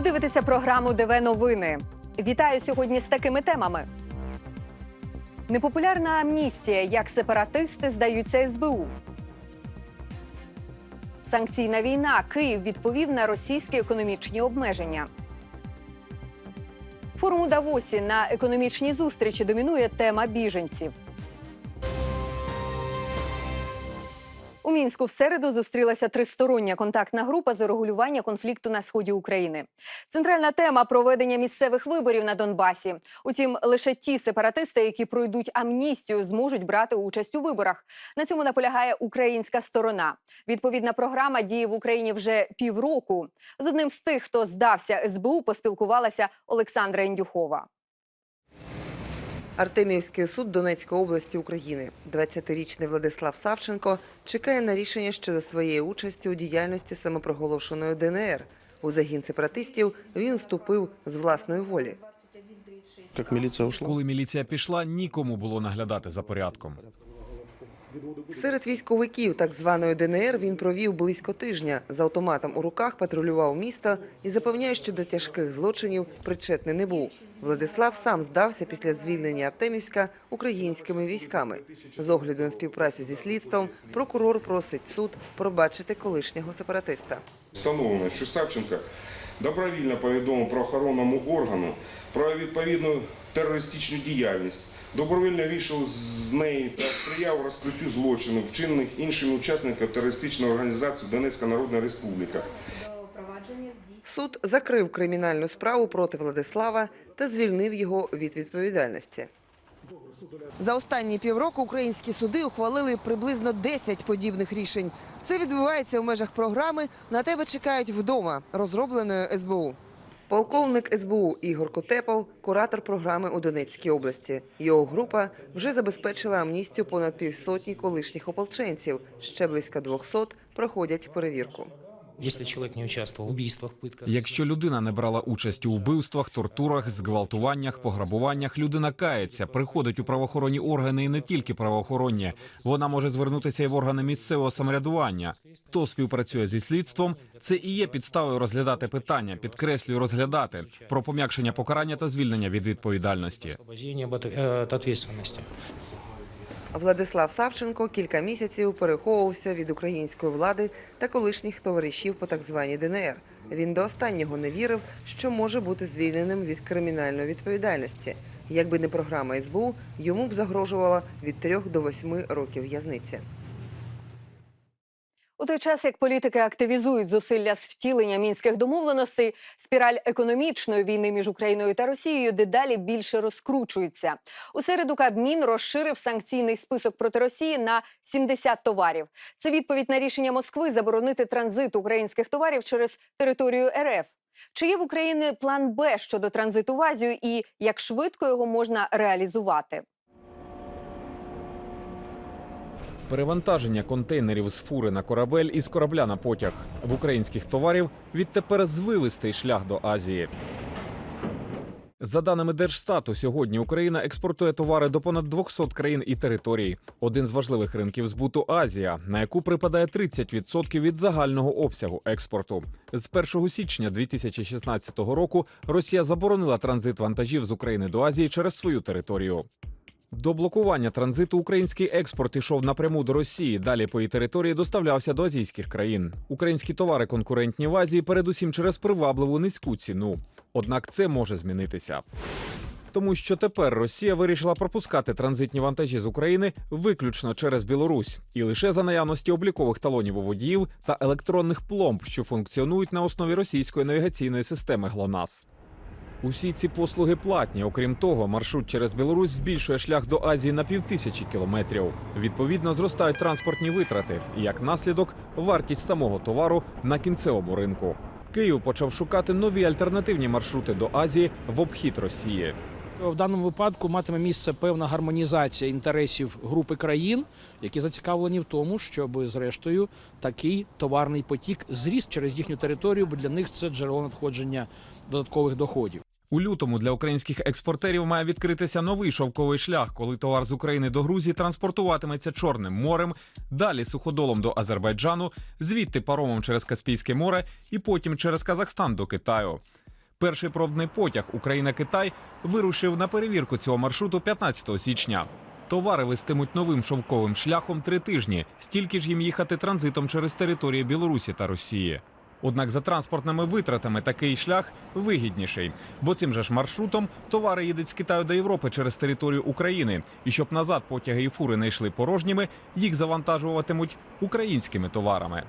Ви дивитеся програму ДВ Новини. Вітаю сьогодні з такими темами. Непопулярна амністія, як сепаратисти здаються СБУ. Санкційна війна. Київ відповів на російські економічні обмеження. Форум у Давосі на економічній зустрічі домінує тема біженців. Мінську в середу зустрілася тристороння контактна група з регулювання конфлікту на сході України. Центральна тема проведення місцевих виборів на Донбасі. Утім, лише ті сепаратисти, які пройдуть амністію, зможуть брати участь у виборах. На цьому наполягає українська сторона. Відповідна програма діє в Україні вже півроку. З одним з тих, хто здався СБУ, поспілкувалася Олександра Індюхова. Артеміївський суд Донецької області України. 20-річний Владислав Савченко чекає на рішення щодо своєї участі у діяльності самопроголошеної ДНР. У загін сепаратистів він вступив з власної волі. Как милиция ушла? Коли міліція пішла, нікому було наглядати за порядком. Серед військовиків так званої ДНР він провів близько тижня. З автоматом у руках патрулював місто і запевняє, що до тяжких злочинів причетний не був. Владислав сам здався після звільнення Артемівська українськими військами. З огляду на співпрацю зі слідством прокурор просить суд пробачити колишнього сепаратиста. Встановлено, що Савченко добровільно повідомив правоохоронному органу про відповідну терористичну діяльність, добровільно вийшов з неї та сприяв розкриттю злочинів, вчинених іншими учасниками терористичної організації Донецька Народна Республіка. Суд закрив кримінальну справу проти Владислава та звільнив його від відповідальності. За останні півроку українські суди ухвалили приблизно 10 подібних рішень. Це відбувається у межах програми «На тебе чекають вдома», розробленої СБУ. Полковник СБУ Ігор Котепов – куратор програми у Донецькій області. Його група вже забезпечила амністію понад півсотні колишніх ополченців. Ще близько 200 проходять перевірку. Якщо людина не брала участь у вбивствах, тортурах, зґвалтуваннях, пограбуваннях, людина кається, приходить у правоохоронні органи і не тільки правоохоронні. Вона може звернутися і в органи місцевого самоврядування. Хто співпрацює зі слідством, це і є підставою розглядати питання, підкреслюю, розглядати про пом'якшення покарання та звільнення від відповідальності. Владислав Савченко кілька місяців переховувався від української влади та колишніх товаришів по так званій ДНР. Він до останнього не вірив, що може бути звільненим від кримінальної відповідальності. Якби не програма СБУ, йому б загрожувала від трьох до восьми років в'язниці. У той час, як політики активізують зусилля з втілення мінських домовленостей, спіраль економічної війни між Україною та Росією дедалі більше розкручується. У середу Кабмін розширив санкційний список проти Росії на 70 товарів. Це відповідь на рішення Москви заборонити транзит українських товарів через територію РФ. Чи є в Україні план Б щодо транзиту в Азію і як швидко його можна реалізувати? Перевантаження контейнерів з фури на корабель і з корабля на потяг в українських товарів відтепер звивистий шлях до Азії. За даними Держстату, сьогодні Україна експортує товари до понад 200 країн і територій. Один з важливих ринків збуту Азія, на яку припадає 30% від загального обсягу експорту. З 1 січня 2016 року Росія заборонила транзит вантажів з України до Азії через свою територію. До блокування транзиту український експорт ішов напряму до Росії. Далі по її території доставлявся до азійських країн. Українські товари конкурентні в Азії, передусім через привабливу низьку ціну. Однак це може змінитися. Тому що тепер Росія вирішила пропускати транзитні вантажі з України виключно через Білорусь і лише за наявності облікових талонів у водіїв та електронних пломб, що функціонують на основі російської навігаційної системи ГЛОНАСС. Усі ці послуги платні. Окрім того, маршрут через Білорусь збільшує шлях до Азії на півтисячі кілометрів. Відповідно, зростають транспортні витрати як наслідок вартість самого товару на кінцевому ринку. Київ почав шукати нові альтернативні маршрути до Азії в обхід Росії. В даному випадку матиме місце певна гармонізація інтересів групи країн, які зацікавлені в тому, щоб зрештою такий товарний потік зріс через їхню територію, бо для них це джерело надходження додаткових доходів. У лютому для українських експортерів має відкритися новий шовковий шлях, коли товар з України до Грузії транспортуватиметься Чорним морем, далі суходолом до Азербайджану, звідти паромом через Каспійське море і потім через Казахстан до Китаю. Перший пробний потяг Україна-Китай вирушив на перевірку цього маршруту 15 січня. Товари вестимуть новим шовковим шляхом три тижні. Стільки ж їм їхати транзитом через території Білорусі та Росії. Однак за транспортними витратами такий шлях вигідніший, бо цим же ж маршрутом товари їдуть з Китаю до Європи через територію України. І щоб назад потяги і фури не йшли порожніми, їх завантажуватимуть українськими товарами.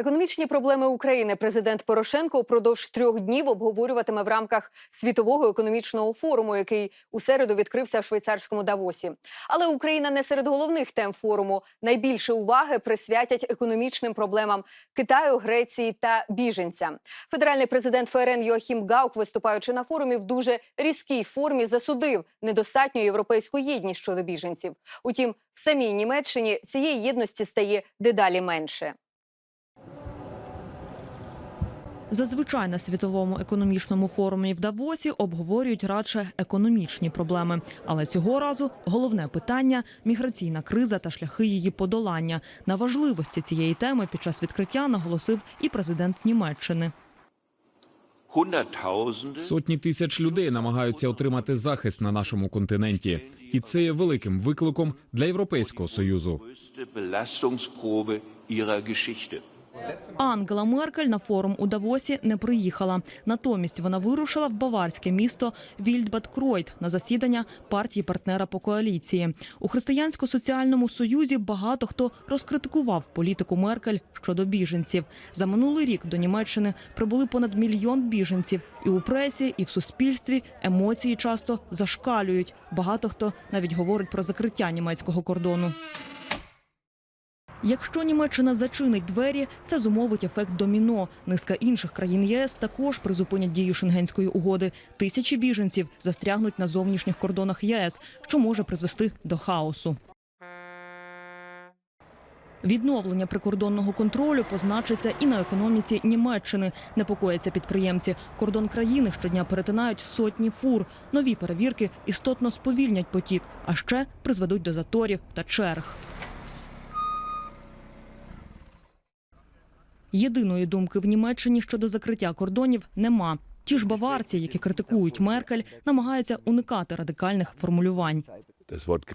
Економічні проблеми України президент Порошенко упродовж трьох днів обговорюватиме в рамках світового економічного форуму, який у середу відкрився в швейцарському Давосі. Але Україна не серед головних тем форуму. Найбільше уваги присвятять економічним проблемам Китаю, Греції та біженцям. Федеральний президент ФРН Йоахім Гаук, виступаючи на форумі, в дуже різкій формі засудив недостатню європейську єдність щодо біженців. Утім, в самій Німеччині цієї єдності стає дедалі менше. Зазвичай на світовому економічному форумі в Давосі обговорюють радше економічні проблеми. Але цього разу головне питання міграційна криза та шляхи її подолання. На важливості цієї теми під час відкриття наголосив і президент Німеччини. Сотні тисяч людей намагаються отримати захист на нашому континенті, і це є великим викликом для Європейського союзу. Ангела Меркель на форум у Давосі не приїхала. Натомість вона вирушила в баварське місто Вільдбад-Кройт на засідання партії партнера по коаліції. У християнсько-соціальному союзі багато хто розкритикував політику Меркель щодо біженців. За минулий рік до Німеччини прибули понад мільйон біженців. І у пресі, і в суспільстві емоції часто зашкалюють. Багато хто навіть говорить про закриття німецького кордону. Якщо Німеччина зачинить двері, це зумовить ефект доміно. Низка інших країн ЄС також призупинять дію шенгенської угоди. Тисячі біженців застрягнуть на зовнішніх кордонах ЄС, що може призвести до хаосу. Відновлення прикордонного контролю позначиться і на економіці Німеччини. Непокояться підприємці. Кордон країни щодня перетинають сотні фур. Нові перевірки істотно сповільнять потік, а ще призведуть до заторів та черг. Єдиної думки в Німеччині щодо закриття кордонів нема. Ті ж баварці, які критикують Меркель, намагаються уникати радикальних формулювань.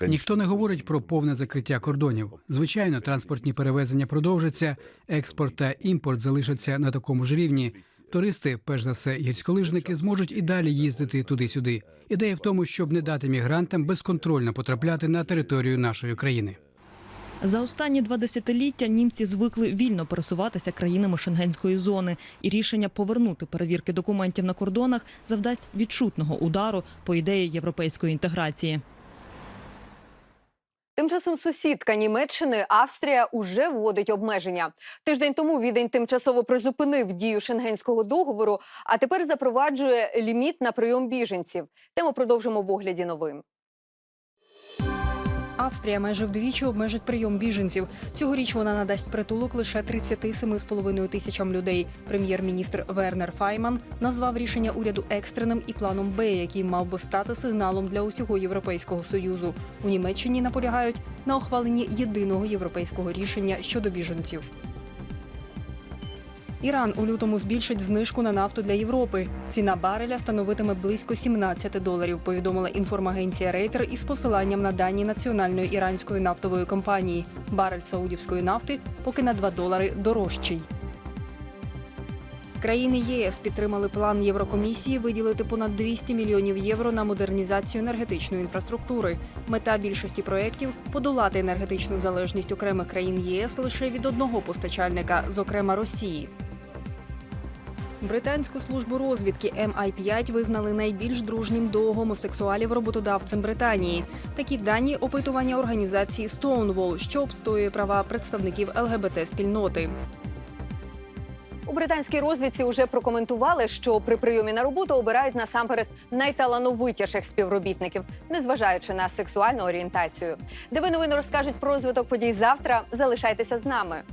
Ніхто не говорить про повне закриття кордонів. Звичайно, транспортні перевезення продовжаться, експорт та імпорт залишаться на такому ж рівні. Туристи, перш за все, гірськолижники, зможуть і далі їздити туди-сюди. Ідея в тому, щоб не дати мігрантам безконтрольно потрапляти на територію нашої країни. За останні два десятиліття німці звикли вільно пересуватися країнами шенгенської зони, і рішення повернути перевірки документів на кордонах завдасть відчутного удару по ідеї європейської інтеграції. Тим часом сусідка Німеччини Австрія уже вводить обмеження. Тиждень тому відень тимчасово призупинив дію шенгенського договору, а тепер запроваджує ліміт на прийом біженців. Тему продовжимо в огляді новин. Австрія майже вдвічі обмежить прийом біженців. Цьогоріч вона надасть притулок лише 37,5 тисячам людей. Прем'єр-міністр Вернер Файман назвав рішення уряду екстреним і планом Б, який мав би стати сигналом для усього європейського союзу. У Німеччині наполягають на ухваленні єдиного європейського рішення щодо біженців. Іран у лютому збільшить знижку на нафту для Європи. Ціна бареля становитиме близько 17 доларів. Повідомила інформагенція Рейтер із посиланням на дані національної іранської нафтової компанії. Барель саудівської нафти поки на 2 долари дорожчий. Країни ЄС підтримали план Єврокомісії виділити понад 200 мільйонів євро на модернізацію енергетичної інфраструктури. Мета більшості проєктів – подолати енергетичну залежність окремих країн єС лише від одного постачальника, зокрема Росії. Британську службу розвідки MI5 визнали найбільш дружнім до гомосексуалів роботодавцем Британії. Такі дані опитування організації Stonewall, що обстоює права представників ЛГБТ спільноти. У британській розвідці вже прокоментували, що при прийомі на роботу обирають насамперед найталановитіших співробітників, незважаючи на сексуальну орієнтацію. Де ви новини розкажуть про розвиток подій завтра. Залишайтеся з нами.